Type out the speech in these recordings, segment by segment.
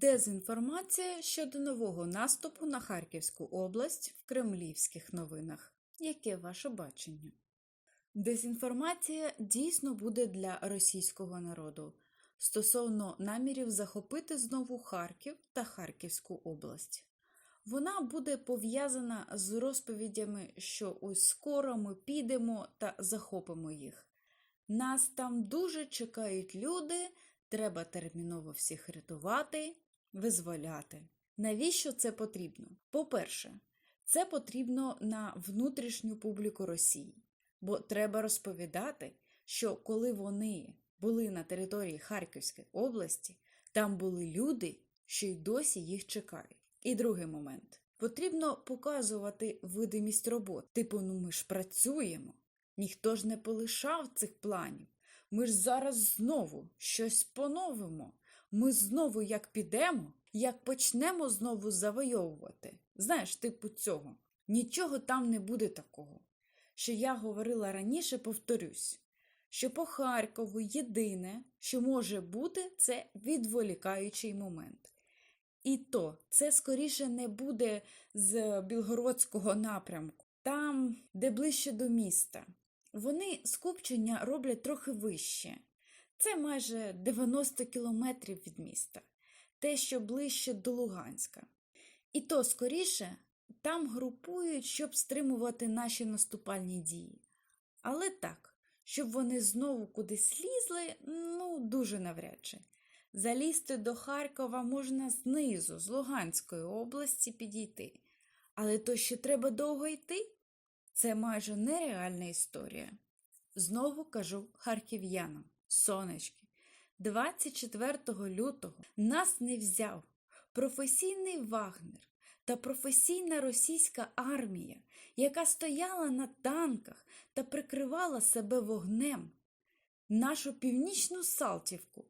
Дезінформація щодо нового наступу на Харківську область в кремлівських новинах. Яке ваше бачення? Дезінформація дійсно буде для російського народу стосовно намірів захопити знову Харків та Харківську область. Вона буде пов'язана з розповідями, що ось скоро ми підемо та захопимо їх. Нас там дуже чекають люди, треба терміново всіх рятувати, визволяти. Навіщо це потрібно? По-перше, це потрібно на внутрішню публіку Росії, бо треба розповідати, що коли вони були на території Харківської області, там були люди, що й досі їх чекають. І другий момент. Потрібно показувати видимість робот. Типу, ну ми ж працюємо. Ніхто ж не полишав цих планів. Ми ж зараз знову щось поновимо. Ми знову як підемо, як почнемо знову завойовувати. Знаєш, типу цього. Нічого там не буде такого. Що я говорила раніше, повторюсь, що по Харкову єдине, що може бути, це відволікаючий момент. І то це скоріше не буде з Білгородського напрямку, там, де ближче до міста. Вони скупчення роблять трохи вище. Це майже 90 кілометрів від міста, те, що ближче до Луганська. І то скоріше там групують, щоб стримувати наші наступальні дії. Але так, щоб вони знову кудись лізли, ну, дуже навряд чи. Залізти до Харкова можна знизу, з Луганської області підійти. Але то ще треба довго йти? Це майже нереальна історія. Знову кажу харків'янам, сонечки, 24 лютого нас не взяв професійний Вагнер та професійна російська армія, яка стояла на танках та прикривала себе вогнем. Нашу північну Салтівку.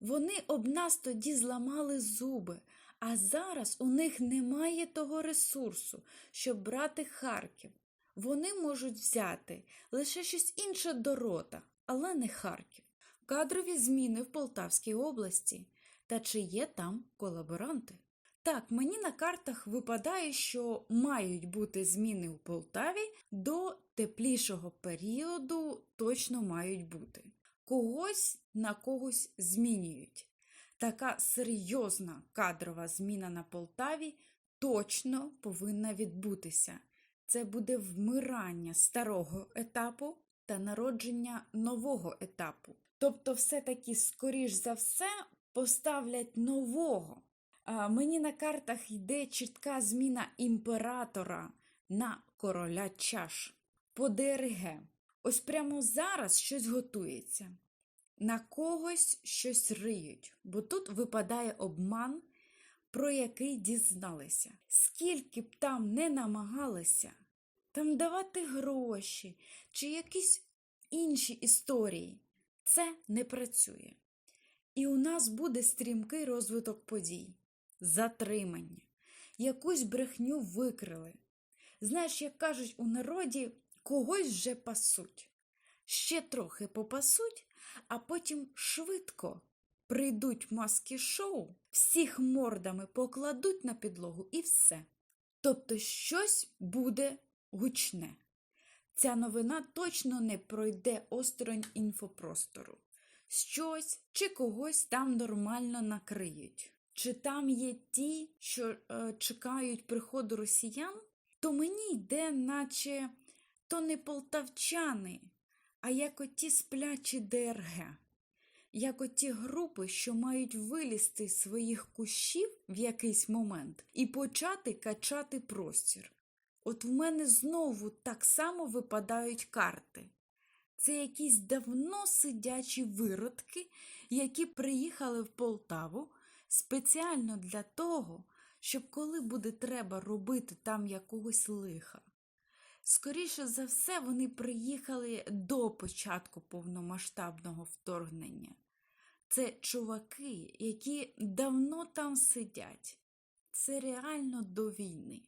Вони об нас тоді зламали зуби, а зараз у них немає того ресурсу, щоб брати Харків. Вони можуть взяти лише щось інше до рота, але не Харків. Кадрові зміни в Полтавській області. Та чи є там колаборанти? Так, мені на картах випадає, що мають бути зміни у Полтаві до теплішого періоду точно мають бути. Когось на когось змінюють. Така серйозна кадрова зміна на Полтаві точно повинна відбутися. Це буде вмирання старого етапу та народження нового етапу. Тобто, все-таки, скоріш за все, поставлять нового. Мені на картах йде чітка зміна імператора на короля чаш по ДРГ. Ось прямо зараз щось готується. На когось щось риють, бо тут випадає обман, про який дізналися. Скільки б там не намагалися там давати гроші чи якісь інші історії, це не працює. І у нас буде стрімкий розвиток подій, затримання, якусь брехню викрили. Знаєш, як кажуть у народі, когось вже пасуть. Ще трохи попасуть, а потім швидко прийдуть маски шоу, всіх мордами покладуть на підлогу і все. Тобто щось буде гучне. Ця новина точно не пройде осторонь інфопростору. Щось чи когось там нормально накриють. Чи там є ті, що е, чекають приходу росіян, то мені йде, наче то не полтавчани, а як оті сплячі ДРГ, як оті групи, що мають вилізти з своїх кущів в якийсь момент і почати качати простір. От в мене знову так само випадають карти. Це якісь давно сидячі виродки, які приїхали в Полтаву спеціально для того, щоб коли буде треба робити там якогось лиха. Скоріше за все, вони приїхали до початку повномасштабного вторгнення. Це чуваки, які давно там сидять. Це реально до війни.